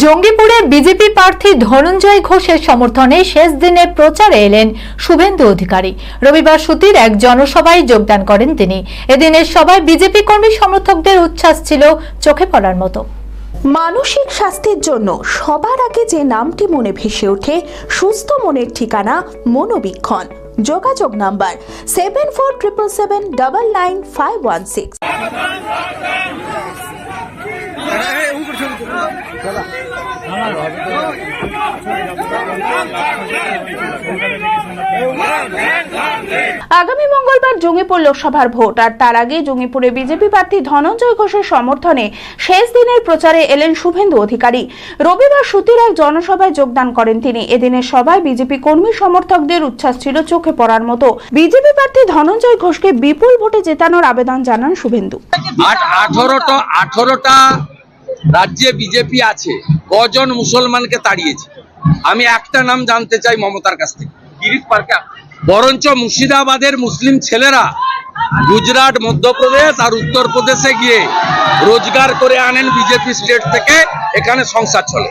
জঙ্গিপুরে BJP প্রার্থী ধনঞ্জয় ঘোষের সমর্থনে শেষ দিনে প্রচারে এলেন শুভেন্দু অধিকারী। রবিবার সুতির এক জনসভায় যোগদান করেন তিনি। এদিনের সভায় বিজেপি কর্মী সমর্থকদের উচ্ছ্বাস ছিল চোখে পড়ার মতো। মানসিক স্বাস্থ্যের জন্য সবার আগে যে নামটি মনে ভেসে ওঠে, সুস্থ মনের ঠিকানা মনোবীক্ষণ। যোগাযোগ number seven four triple seven double nine five one six আগামী মঙ্গলবার জঙ্গিপুর লোকসভার ভোট, আর তার আগে জঙ্গিপুরে বিজেপি প্রার্থী ধনঞ্জয় ঘোষের সমর্থনে শেষ দিনের প্রচারে এলেন শুভেন্দু অধিকারী। রবিবার সুতির এক জনসভায় যোগদান করেন তিনি। এদিনের সভায় বিজেপি কর্মী সমর্থকদের উচ্ছ্বাস ছিল চোখে পড়ার মতো। বিজেপি প্রার্থী ধনঞ্জয় ঘোষকে বিপুল ভোটে জেতানোর আবেদন জানান শুভেন্দু। আঠারোটা আঠারোটা রাজ্যে বিজেপি আছে, কজন মুসলমানকে তাড়িয়েছে? আমি একটা নাম জানতে চাই মমতার কাছ থেকে। গিরিশ পার্কে। বরঞ্চ মুর্শিদাবাদের মুসলিম ছেলেরা গুজরাট, মধ্যপ্রদেশ আর উত্তরপ্রদেশে গিয়ে রোজগার করে আনেন বিজেপি স্টেট থেকে, এখানে সংসার চলে।